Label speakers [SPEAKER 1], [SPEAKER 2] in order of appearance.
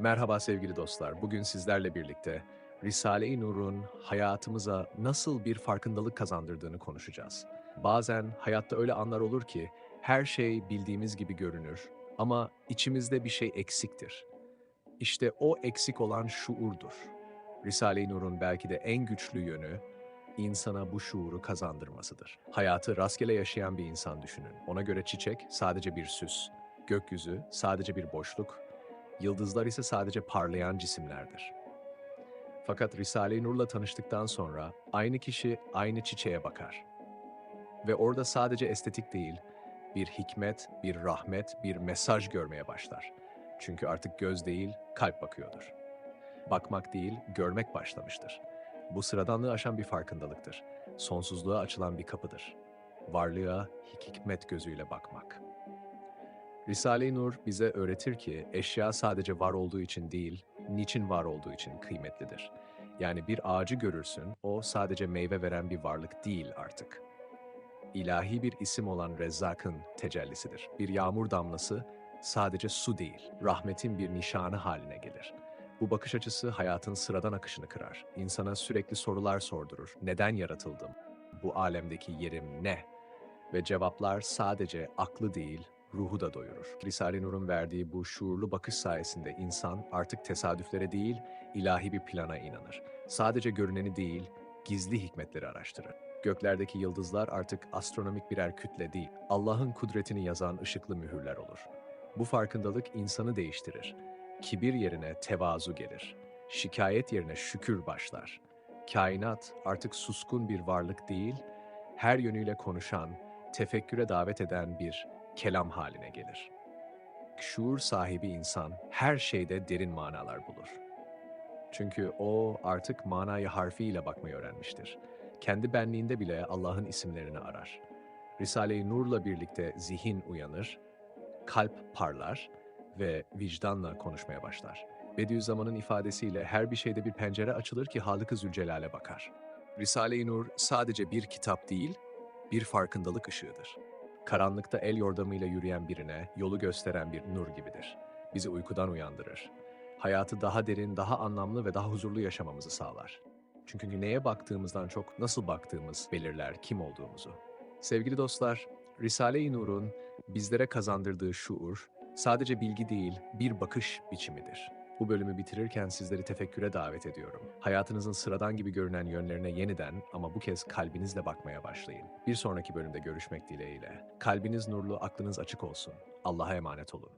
[SPEAKER 1] Merhaba sevgili dostlar. Bugün sizlerle birlikte Risale-i Nur'un hayatımıza nasıl bir farkındalık kazandırdığını konuşacağız. Bazen hayatta öyle anlar olur ki her şey bildiğimiz gibi görünür ama içimizde bir şey eksiktir. İşte o eksik olan şuurdur. Risale-i Nur'un belki de en güçlü yönü insana bu şuuru kazandırmasıdır. Hayatı rastgele yaşayan bir insan düşünün. Ona göre çiçek sadece bir süs, gökyüzü sadece bir boşluk, Yıldızlar ise sadece parlayan cisimlerdir. Fakat Risale-i Nur'la tanıştıktan sonra aynı kişi aynı çiçeğe bakar. Ve orada sadece estetik değil, bir hikmet, bir rahmet, bir mesaj görmeye başlar. Çünkü artık göz değil, kalp bakıyordur. Bakmak değil, görmek başlamıştır. Bu sıradanlığı aşan bir farkındalıktır. Sonsuzluğa açılan bir kapıdır. Varlığa hikmet gözüyle bakmak. Risale-i Nur bize öğretir ki eşya sadece var olduğu için değil, niçin var olduğu için kıymetlidir. Yani bir ağacı görürsün, o sadece meyve veren bir varlık değil artık. İlahi bir isim olan Rezzak'ın tecellisidir. Bir yağmur damlası sadece su değil, rahmetin bir nişanı haline gelir. Bu bakış açısı hayatın sıradan akışını kırar. İnsana sürekli sorular sordurur. Neden yaratıldım? Bu alemdeki yerim ne? Ve cevaplar sadece aklı değil, ruhu da doyurur. Risale-i Nur'un verdiği bu şuurlu bakış sayesinde insan artık tesadüflere değil, ilahi bir plana inanır. Sadece görüneni değil, gizli hikmetleri araştırır. Göklerdeki yıldızlar artık astronomik birer kütle değil, Allah'ın kudretini yazan ışıklı mühürler olur. Bu farkındalık insanı değiştirir. Kibir yerine tevazu gelir. Şikayet yerine şükür başlar. Kainat artık suskun bir varlık değil, her yönüyle konuşan, tefekküre davet eden bir kelam haline gelir. Şuur sahibi insan her şeyde derin manalar bulur. Çünkü o artık manayı harfiyle bakmayı öğrenmiştir. Kendi benliğinde bile Allah'ın isimlerini arar. Risale-i Nur'la birlikte zihin uyanır, kalp parlar ve vicdanla konuşmaya başlar. Bediüzzaman'ın ifadesiyle her bir şeyde bir pencere açılır ki Halık-ı Zülcelal'e bakar. Risale-i Nur sadece bir kitap değil, bir farkındalık ışığıdır. Karanlıkta el yordamıyla yürüyen birine yolu gösteren bir nur gibidir. Bizi uykudan uyandırır. Hayatı daha derin, daha anlamlı ve daha huzurlu yaşamamızı sağlar. Çünkü neye baktığımızdan çok nasıl baktığımız belirler kim olduğumuzu. Sevgili dostlar, Risale-i Nur'un bizlere kazandırdığı şuur sadece bilgi değil, bir bakış biçimidir. Bu bölümü bitirirken sizleri tefekküre davet ediyorum. Hayatınızın sıradan gibi görünen yönlerine yeniden ama bu kez kalbinizle bakmaya başlayın. Bir sonraki bölümde görüşmek dileğiyle. Kalbiniz nurlu, aklınız açık olsun. Allah'a emanet olun.